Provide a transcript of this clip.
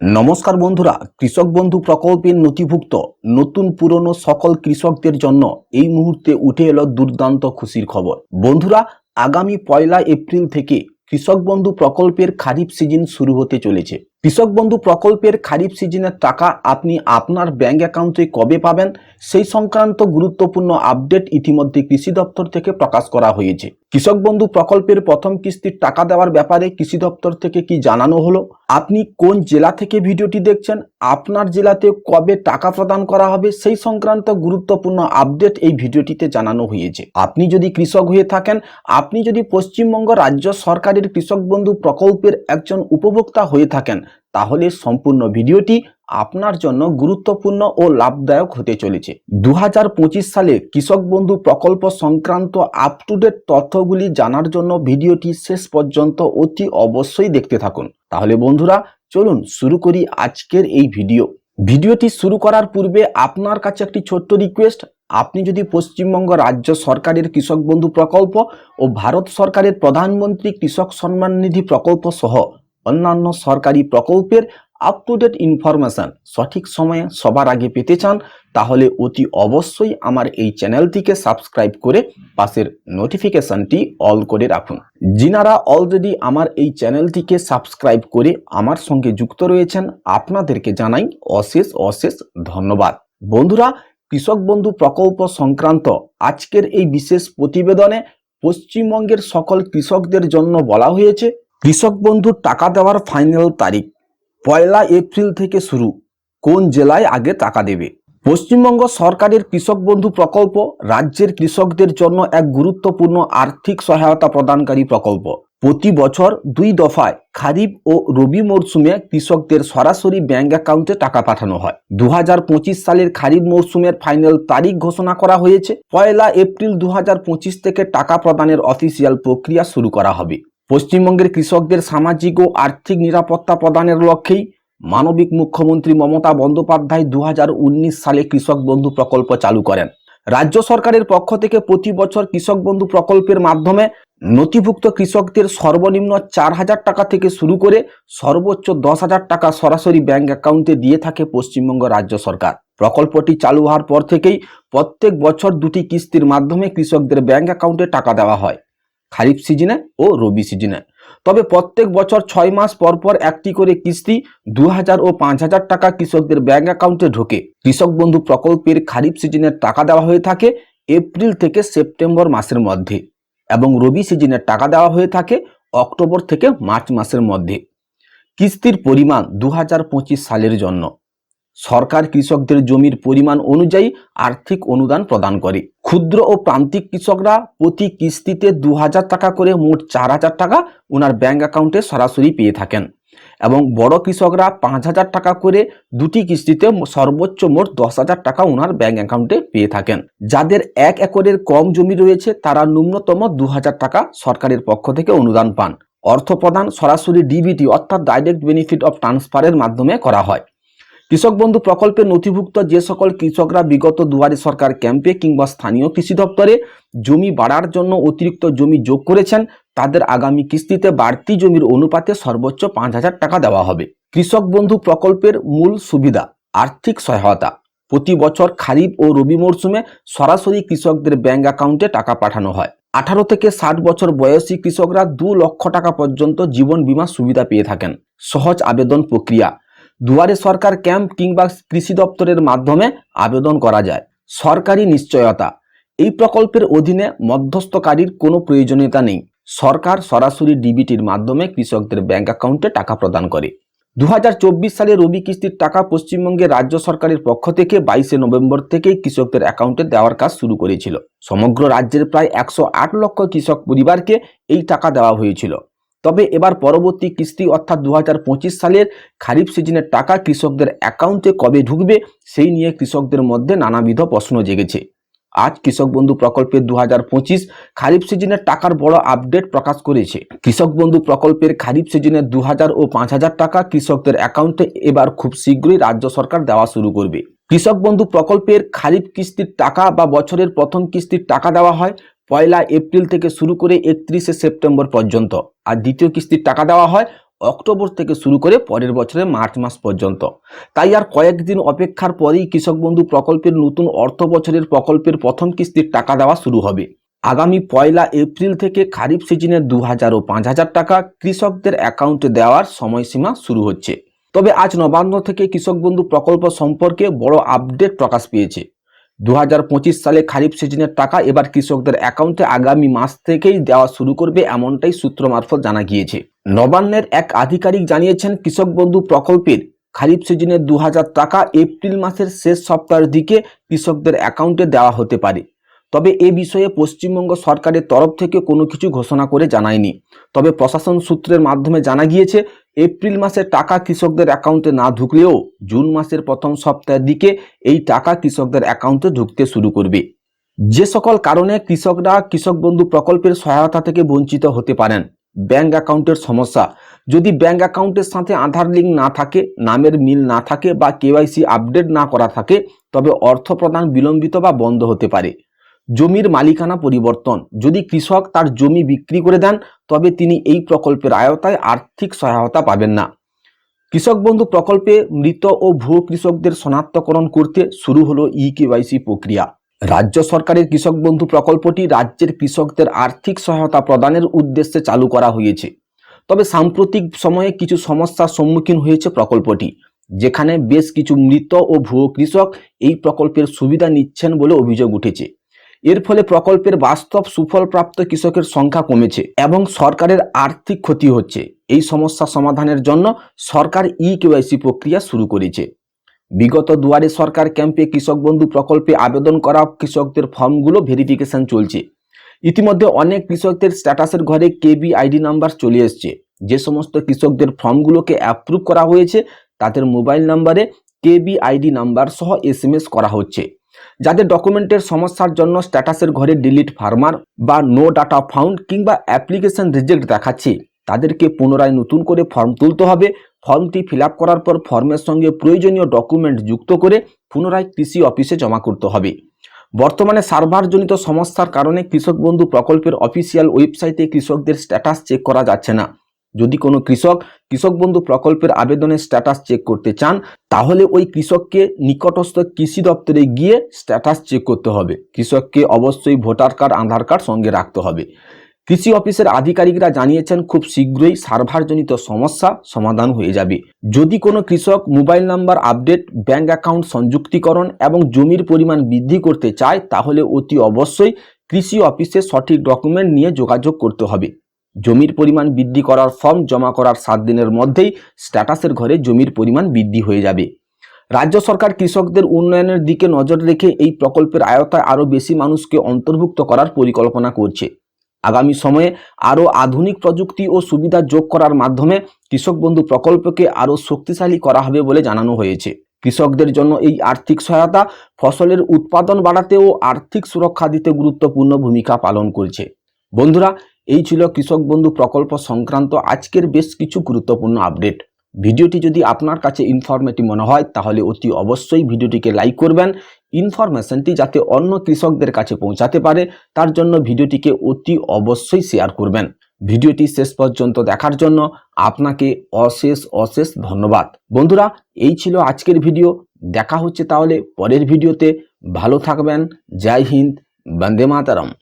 নমস্কার বন্ধুরা, কৃষক বন্ধু প্রকল্পের নথিভুক্ত নতুন পুরনো সকল কৃষকদের জন্য এই মুহূর্তে উঠে এলো দুর্দান্ত খুশির খবর। বন্ধুরা, আগামী পয়লা এপ্রিল থেকে কৃষক বন্ধু প্রকল্পের খারিফ সিজন শুরু হতে চলেছে। কৃষক বন্ধু প্রকল্পের খারিফ সিজনের টাকা আপনি আপনার ব্যাংক অ্যাকাউন্টে কবে পাবেন? সেই সংক্রান্ত গুরুত্বপূর্ণ আপডেট ইতিমধ্যে কৃষি দপ্তর থেকে প্রকাশ করা হয়েছে। কৃষক বন্ধু প্রকল্পের প্রথম কিস্তির টাকা দেওয়ার ব্যাপারে কৃষি দপ্তর থেকে কি জানানো হলো? আপনি কোন জেলা থেকে ভিডিওটি দেখছেন? আপনার জেলাতে কবে টাকা প্রদান করা হবে? সেই সংক্রান্ত গুরুত্বপূর্ণ আপডেট এই ভিডিওটিতে জানানো হয়েছে। আপনি যদি কৃষক হয়ে থাকেন, আপনি যদি পশ্চিমবঙ্গ রাজ্য সরকারের কৃষক বন্ধু প্রকল্পের একজন উপভোক্তা হয়ে থাকেন তাহলে সম্পূর্ণ ভিডিওটি আপনার জন্য গুরুত্বপূর্ণ ও লাভদায়ক হতে চলেছে। দু হাজার পঁচিশ সালে কৃষক বন্ধু প্রকল্প সংক্রান্ত আপ টু ডেট তথ্যগুলি জানার জন্য ভিডিওটি শেষ পর্যন্ত অতি অবশ্যই দেখতে থাকুন। তাহলে বন্ধুরা, চলুন শুরু করি আজকের এই ভিডিও। ভিডিওটি শুরু করার পূর্বে আপনার কাছে একটি ছোট্ট রিকোয়েস্ট আপনি যদি পশ্চিমবঙ্গ রাজ্য সরকারের কৃষক বন্ধু প্রকল্প ও ভারত সরকারের প্রধানমন্ত্রী কৃষক সম্মান নিধি প্রকল্প সহ অন্যান্য সরকারি প্রকল্পের আপ টু ডেট ইনফরমেশন সঠিক সময়ে সবার আগে পেতে চান, তাহলে অতি অবশ্যই আমার এই চ্যানেলটিকে সাবস্ক্রাইব করে পাশের নোটিফিকেশনটি অল করে রাখুন। যিনারা অলরেডি আমার এই চ্যানেলটিকে সাবস্ক্রাইব করে আমার সঙ্গে যুক্ত রয়েছেন, আপনাদেরকে জানাই অশেষ অশেষ ধন্যবাদ। বন্ধুরা, কৃষক বন্ধু প্রকল্প সংক্রান্ত আজকের এই বিশেষ প্রতিবেদনে পশ্চিমবঙ্গের সকল কৃষকদের জন্য বলা হয়েছে কৃষক বন্ধুর টাকা দেওয়ার ফাইনাল তারিখ। পয়লা এপ্রিল থেকে শুরু। কোন জেলায় আগে টাকা দেবে? পশ্চিমবঙ্গ সরকারের কৃষক বন্ধু প্রকল্প, রাজ্যের কৃষকদের জন্য এক গুরুত্বপূর্ণ আর্থিক সহায়তা প্রদানকারী প্রকল্প। প্রতি বছর দুই দফায় খারিফ ও রবি মরশুমে কৃষকদের সরাসরি ব্যাংক অ্যাকাউন্টে টাকা পাঠানো হয়। দু হাজার পঁচিশ সালের খারিফ মরশুমের ফাইনাল তারিখ ঘোষণা করা হয়েছে। পয়লা এপ্রিল দু হাজার পঁচিশ থেকে টাকা প্রদানের অফিসিয়াল প্রক্রিয়া শুরু করা হবে। পশ্চিমবঙ্গের কৃষকদের সামাজিক ও আর্থিক নিরাপত্তা প্রদানের লক্ষ্যেই মানবিক মুখ্যমন্ত্রী মমতা বন্দ্যোপাধ্যায় দু হাজার উনিশ সালে কৃষক বন্ধু প্রকল্প চালু করেন। রাজ্য সরকারের পক্ষ থেকে প্রতি বছর কৃষক বন্ধু প্রকল্পের মাধ্যমে নথিভুক্ত কৃষকদের সর্বনিম্ন চার হাজার টাকা থেকে শুরু করে সর্বোচ্চ দশ হাজার টাকা সরাসরি ব্যাংক অ্যাকাউন্টে দিয়ে থাকে পশ্চিমবঙ্গ রাজ্য সরকার। প্রকল্পটি চালু হওয়ার পর থেকেই প্রত্যেক বছর দুটি কিস্তির মাধ্যমে কৃষকদের ব্যাংক অ্যাকাউন্টে টাকা দেওয়া হয়। খারিফ সিজনে ও রবি সিজনে। তবে প্রত্যেক বছর ছয় মাস পর পর একটি করে কিস্তি দু হাজার ও পাঁচ হাজার টাকা কৃষকদের ব্যাংক অ্যাকাউন্টে ঢোকে। কৃষক বন্ধু প্রকল্পের খারিফ সিজনের টাকা দেওয়া হয়ে থাকে এপ্রিল থেকে সেপ্টেম্বর মাসের মধ্যে এবং রবি সিজনের টাকা দেওয়া হয়ে থাকে অক্টোবর থেকে মার্চ মাসের মধ্যে। কিস্তির পরিমাণ দু হাজার পঁচিশ সালের জন্য। সরকার কৃষকদের জমির পরিমাণ অনুযায়ী আর্থিক অনুদান প্রদান করে। ক্ষুদ্র ও প্রান্তিক কৃষকরা প্রতি কিস্তিতে দু হাজার টাকা করে মোট চার হাজার টাকা ওনার ব্যাংক অ্যাকাউন্টে সরাসরি পেয়ে থাকেন এবং বড় কৃষকরা পাঁচ হাজার টাকা করে দুটি কিস্তিতে সর্বোচ্চ মোট দশ হাজার টাকা ওনার ব্যাংক অ্যাকাউন্টে পেয়ে থাকেন। যাদের এক একরের কম জমি রয়েছে, তারা ন্যূনতম দু হাজার টাকা সরকারের পক্ষ থেকে অনুদান পান। অর্থ প্রদান সরাসরি ডিবিটি অর্থাৎ ডাইরেক্ট বেনিফিট অফ ট্রান্সফারের মাধ্যমে করা হয়। কৃষক বন্ধু প্রকল্পে নথিভুক্ত যে সকল কৃষকরা বিগত দুয়ারে সরকার ক্যাম্পে কিংবা স্থানীয় কৃষি দপ্তরে জমি বাড়ার জন্য অতিরিক্ত জমি যোগ করেছেন, তাদের আগামী কিস্তিতে বাড়তি জমির অনুপাতে সর্বোচ্চ পাঁচ হাজার টাকা দেওয়া হবে। কৃষক বন্ধু প্রকল্পের মূল সুবিধা, আর্থিক সহায়তা। প্রতি বছর খারিফ ও রবি মরশুমে সরাসরি কৃষকদের ব্যাংক অ্যাকাউন্টে টাকা পাঠানো হয়। আঠারো থেকে ষাট বছর বয়সী কৃষকরা দু লক্ষ টাকা পর্যন্ত জীবন বীমা সুবিধা পেয়ে থাকেন। সহজ আবেদন প্রক্রিয়া দুয়ারে সরকার ক্যাম্প কিংবা কৃষি দপ্তরের মাধ্যমে আবেদন করা যায়। সরকারি নিশ্চয়তা। এই প্রকল্পের অধীনে মধ্যস্থকারীর কোনো প্রয়োজনীয়তা নেই। সরকার সরাসরি ডিবিটির মাধ্যমে কৃষকদের ব্যাংক অ্যাকাউন্টে টাকা প্রদান করে। দু হাজার চব্বিশ সালে রবি কিস্তির টাকা পশ্চিমবঙ্গের রাজ্য সরকারের পক্ষ থেকে বাইশে নভেম্বর থেকেই কৃষকদের অ্যাকাউন্টে দেওয়ার কাজ শুরু করেছিল। সমগ্র রাজ্যের প্রায় একশো আট লক্ষ কৃষক পরিবারকে এই টাকা দেওয়া হয়েছিল। তবে এবার পরবর্তী কিস্তি অর্থাৎ দু হাজার পঁচিশ সালের খারিফ সিজনের টাকা কৃষকদের অ্যাকাউন্টে কবে ঢুকবে, সেই নিয়ে কৃষকদের মধ্যে নানাবিধ প্রশ্ন জেগেছে। আজ কৃষক বন্ধু প্রকল্পের দু পঁচিশ খারিফ সিজনের টাকার বড় আপডেট প্রকাশ করেছে। কৃষক বন্ধু প্রকল্পের খারিফ সিজনের দু ও পাঁচ হাজার টাকা কৃষকদের অ্যাকাউন্টে এবার খুব শীঘ্রই রাজ্য সরকার দেওয়া শুরু করবে। কৃষক বন্ধু প্রকল্পের খারিফ কিস্তির টাকা বা বছরের প্রথম কিস্তির টাকা দেওয়া হয় পয়লা এপ্রিল থেকে শুরু করে একত্রিশে সেপ্টেম্বর পর্যন্ত। আর দ্বিতীয় কিস্তির টাকা দেওয়া হয় অক্টোবর থেকে শুরু করে পরের বছরের মার্চ মাস পর্যন্ত। তাই আর কয়েকদিন অপেক্ষার পরেই কৃষক বন্ধু প্রকল্পের নতুন অর্থ বছরের প্রকল্পের প্রথম কিস্তির টাকা দেওয়া শুরু হবে। আগামী পয়লা এপ্রিল থেকে খারিফ সিজনের দু হাজার ও পাঁচ হাজার টাকা কৃষকদের অ্যাকাউন্টে দেওয়ার সময়সীমা শুরু হচ্ছে। তবে আজ নবান্ন থেকে কৃষক বন্ধু প্রকল্প সম্পর্কে বড় আপডেট প্রকাশ পেয়েছে। দু হাজার পঁচিশ সালে খারিফ সিজনের টাকা এবার কৃষকদের অ্যাকাউন্টে আগামী মাস থেকেই দেওয়া শুরু করবে এমনটাই সূত্র মারফত জানা গিয়েছে। নবান্নের এক আধিকারিক জানিয়েছেন, কৃষক বন্ধু প্রকল্পের খারিফ সিজনের দু হাজার টাকা এপ্রিল মাসের শেষ সপ্তাহের দিকে কৃষকদের অ্যাকাউন্টে দেওয়া হতে পারে। তবে এ বিষয়ে পশ্চিমবঙ্গ সরকারের তরফ থেকে কোনো কিছু ঘোষণা করে জানায়নি। তবে প্রশাসন সূত্রের মাধ্যমে জানা গিয়েছে, এপ্রিল মাসে টাকা কৃষকদের অ্যাকাউন্টে না ঢুকলেও জুন মাসের প্রথম সপ্তাহের দিকে এই টাকা কৃষকদের অ্যাকাউন্টে ঢুকতে শুরু করবে। যে সকল কারণে কৃষকরা কৃষক বন্ধু প্রকল্পের সহায়তা থেকে বঞ্চিত হতে পারেন। ব্যাংক অ্যাকাউন্টের সমস্যা। যদি ব্যাংক অ্যাকাউন্টের সাথে আধার লিঙ্ক না থাকে, নামের মিল না থাকে বা কেওয়াইসি আপডেট না করা থাকে, তবে অর্থ প্রদান বিলম্বিত বা বন্ধ হতে পারে। জমির মালিকানা পরিবর্তন। যদি কৃষক তার জমি বিক্রি করে দেন, তবে তিনি এই প্রকল্পের আয়তায় আর্থিক সহায়তা পাবেন না। কৃষক বন্ধু প্রকল্পে মৃত ও ভুয়ো কৃষকদের শনাক্তকরণ করতে শুরু হলো ই কেওয়াইসি প্রক্রিয়া। রাজ্য সরকারের কৃষক বন্ধু প্রকল্পটি রাজ্যের কৃষকদের আর্থিক সহায়তা প্রদানের উদ্দেশ্যে চালু করা হয়েছে। তবে সাম্প্রতিক সময়ে কিছু সমস্যার সম্মুখীন হয়েছে প্রকল্পটি, যেখানে বেশ কিছু মৃত ও ভুয়ো কৃষক এই প্রকল্পের সুবিধা নিচ্ছেন বলে অভিযোগ উঠেছে। এর ফলে প্রকল্পের বাস্তব সুফলপ্রাপ্ত কৃষকের সংখ্যা কমেছে এবং সরকারের আর্থিক ক্ষতি হচ্ছে। এই সমস্যা সমাধানের জন্য সরকার ই কেওয়াইসি প্রক্রিয়া শুরু করেছে। বিগত দুয়ারে সরকার ক্যাম্পে কৃষক বন্ধু প্রকল্পে আবেদন করা কৃষকদের ফর্মগুলো ভেরিফিকেশন চলছে। ইতিমধ্যে অনেক কৃষকদের স্ট্যাটাসের ঘরে কেবি আইডি নাম্বার চলে এসছে। যে সমস্ত কৃষকদের ফর্মগুলোকে অ্যাপ্রুভ করা হয়েছে, তাদের মোবাইল নাম্বারে কেবি আইডি নাম্বার সহ এস করা হচ্ছে। যাদের ডকুমেন্টের সমস্যার জন্য স্ট্যাটাসের ঘরে ডিলিট ফার্মার বা নো ডাটা ফাউন্ড কিংবা অ্যাপ্লিকেশন রিজেক্ট দেখাচ্ছে, তাদেরকে পুনরায় নতুন করে ফর্ম তুলতে হবে। ফর্মটি ফিল করার পর ফর্মের সঙ্গে প্রয়োজনীয় ডকুমেন্ট যুক্ত করে পুনরায় কৃষি অফিসে জমা করতে হবে। বর্তমানে সার্ভারজনিত সমস্যার কারণে কৃষক বন্ধু প্রকল্পের অফিসিয়াল ওয়েবসাইটে কৃষকদের স্ট্যাটাস চেক করা যাচ্ছে না। যদি কোনো কৃষক কৃষক বন্ধু প্রকল্পের আবেদনের স্ট্যাটাস চেক করতে চান, তাহলে ওই কৃষককে নিকটস্থ কৃষি দপ্তরে গিয়ে স্ট্যাটাস চেক করতে হবে। কৃষককে অবশ্যই ভোটার কার্ড, আধার কার্ড সঙ্গে রাখতে হবে। কৃষি অফিসের আধিকারিকরা জানিয়েছেন, খুব শীঘ্রই সার্ভারজনিত সমস্যা সমাধান হয়ে যাবে। যদি কোনো কৃষক mobile number update, bank account সংযুক্তিকরণ এবং জমির পরিমাণ বৃদ্ধি করতে চায়, তাহলে অতি অবশ্যই কৃষি অফিসে সঠিক ডকুমেন্ট নিয়ে যোগাযোগ করতে হবে। জমির পরিমাণ বৃদ্ধি করার ফর্ম জমা করার সাত দিনের মধ্যেই স্ট্যাটাসের ঘরে জমির পরিমাণ বৃদ্ধি হয়ে যাবে। রাজ্য সরকার কৃষকদের উন্নয়নের দিকে নজর রেখে এই প্রকল্পের আয়তায় আরও বেশি মানুষকে অন্তর্ভুক্ত করার পরিকল্পনা করছে। আগামী সময়ে আরও আধুনিক প্রযুক্তি ও সুবিধা যোগ করার মাধ্যমে কৃষক বন্ধু প্রকল্পকে আরও শক্তিশালী করা হবে বলে জানানো হয়েছে। কৃষকদের জন্য এই আর্থিক সহায়তা ফসলের উৎপাদন বাড়াতে ও আর্থিক সুরক্ষা দিতে গুরুত্বপূর্ণ ভূমিকা পালন করছে। বন্ধুরা, এই ছিল কৃষক বন্ধু প্রকল্প সংক্রান্ত আজকের বেশ কিছু গুরুত্বপূর্ণ আপডেট ভিডিওটি যদি আপনার কাছে ইনফরমেটিভ মনে হয়, তাহলে অতি অবশ্যই ভিডিওটিকে লাইক করবেন। ইনফরমেশনটি যাতে অন্য কৃষকদের কাছে পৌঁছাতে পারে, তার জন্য ভিডিওটিকে অতি অবশ্যই শেয়ার করবেন। ভিডিওটি শেষ পর্যন্ত দেখার জন্য আপনাকে অশেষ অশেষ ধন্যবাদ। বন্ধুরা, এই ছিল আজকের ভিডিও দেখা হচ্ছে তাহলে পরের ভিডিওতে ভালো থাকবেন। জয় হিন্দ। বন্দে মাতারম।